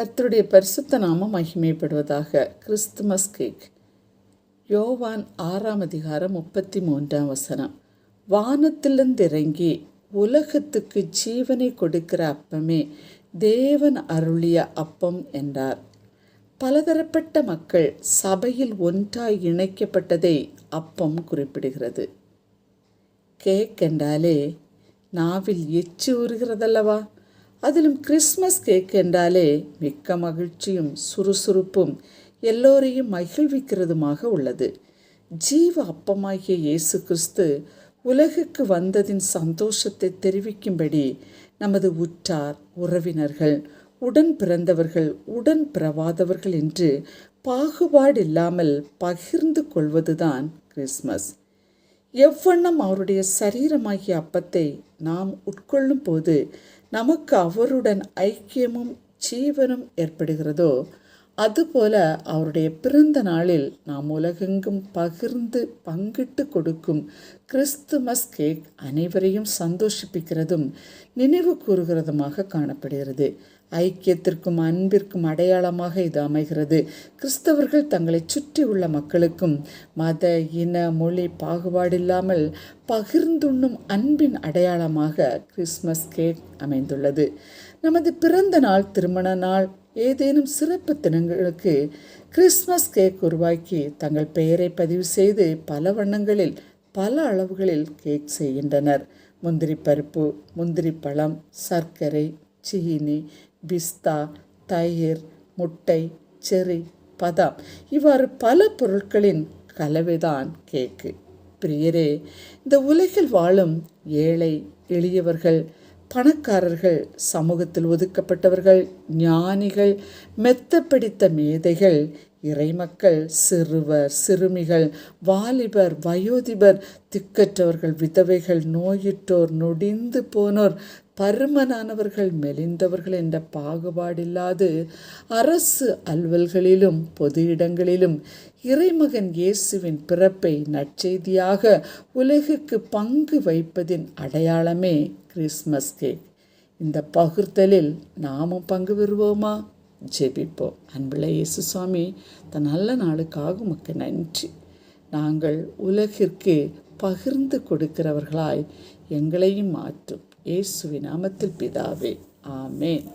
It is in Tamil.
கர்த்தருடைய பரிசுத்த நாமம் மகிமைப்படுவதாக கிறிஸ்துமஸ் கேக். யோவான் ஆறாம் அதிகாரம் முப்பத்தி மூன்றாம் வசனம். வானத்திலிருந்து இறங்கி உலகத்துக்கு ஜீவனை கொடுக்கிற அப்பமே தேவன் அருளிய அப்பம் என்றார். பலதரப்பட்ட மக்கள் சபையில் ஒன்றாய் இணைக்கப்பட்டதை அப்பம் குறிப்பிடுகிறது. கேக் என்றாலே நாவில் எச்சு ஊறுகிறதல்லவா அதிலும் கிறிஸ்மஸ் கேக் என்றாலே மிக்க மகிழ்ச்சியும் சுறுசுறுப்பும் எல்லோரையும் மகிழ்விக்கிறதுமாக உள்ளது. ஜீவ அப்பமாகிய இயேசு கிறிஸ்து உலகுக்கு வந்ததின் சந்தோஷத்தை தெரிவிக்கும்படி நமது உற்றார் உறவினர்கள் உடன் பிறந்தவர்கள் உடன் பிறவாதவர்கள் என்று பாகுபாடு இல்லாமல் பகிர்ந்து கொள்வதுதான் கிறிஸ்மஸ் எவ்வண்ணம் அவருடைய சரீரமாகிய அப்பத்தை நாம் உட்கொள்ளும் போது நமக்கு அவருடன் ஐக்கியமும் ஜீவனும் ஏற்படுகிறதோ அதுபோல அவருடைய பிறந்த நாளில் நாம் உலகெங்கும் பகிர்ந்து பங்கிட்டு கொடுக்கும் கிறிஸ்துமஸ் கேக் அனைவரையும் சந்தோஷிப்பிக்கிறதும் நினைவு கூறுகிறதுமாக காணப்படுகிறது. ஐக்கியத்திற்கும் அன்பிற்கும் அடையாளமாக இது அமைகிறது. கிறிஸ்தவர்கள் தங்களை சுற்றி உள்ள மக்களுக்கும் மத இன மொழி பாகுபாடில்லாமல் பகிர்ந்துண்ணும் அன்பின் அடையாளமாக கிறிஸ்மஸ் கேக் அமைந்துள்ளது. நமது பிறந்த நாள் திருமண நாள் ஏதேனும் சிறப்பு தினங்களுக்கு கிறிஸ்மஸ் கேக் உருவாக்கி தங்கள் பெயரை பதிவு செய்து பல வண்ணங்களில் பல அளவுகளில் கேக் செய்கின்றனர். முந்திரி பருப்பு முந்திரி பழம் சர்க்கரை சீனி பிஸ்தா தயிர் முட்டை செரி பதாம். இவ்வாறு பல பொருட்களின் கலவைதான் கேக்கு. பிரியரே இந்த உலகில் வாழும் ஏழை எளியவர்கள் பணக்காரர்கள் சமூகத்தில் ஒதுக்கப்பட்டவர்கள் ஞானிகள் மெத்த பிடித்த மேதைகள் இறைமக்கள் சிறுவர் சிறுமிகள் வாலிபர் வயோதிபர் திக்கற்றவர்கள் விதவைகள் நோயிட்டோர் நொடிந்து போனோர் பருமனானவர்கள் மெலிந்தவர்கள் என்ற பாகுபாடில்லாது அரசு அலுவல்களிலும் பொது இடங்களிலும் இறைமகன் இயேசுவின் பிறப்பை நற்செய்தியாக உலகுக்கு பங்கு வைப்பதின் அடையாளமே கிறிஸ்மஸ் கேக். இந்த பகிர்தலில் நாமும் பங்கு பெறுவோமா? ஜெபிப்போம். அன்புள்ள இயேசு சுவாமி தன் நல்ல நாளுக்காக உமக்கு நன்றி. நாங்கள் உலகிற்கு பகிர்ந்து கொடுக்கிறவர்களாய் எங்களையும் மாற்றும். இயேசுவின் நாமத்தில் பிதாவே ஆமேன்.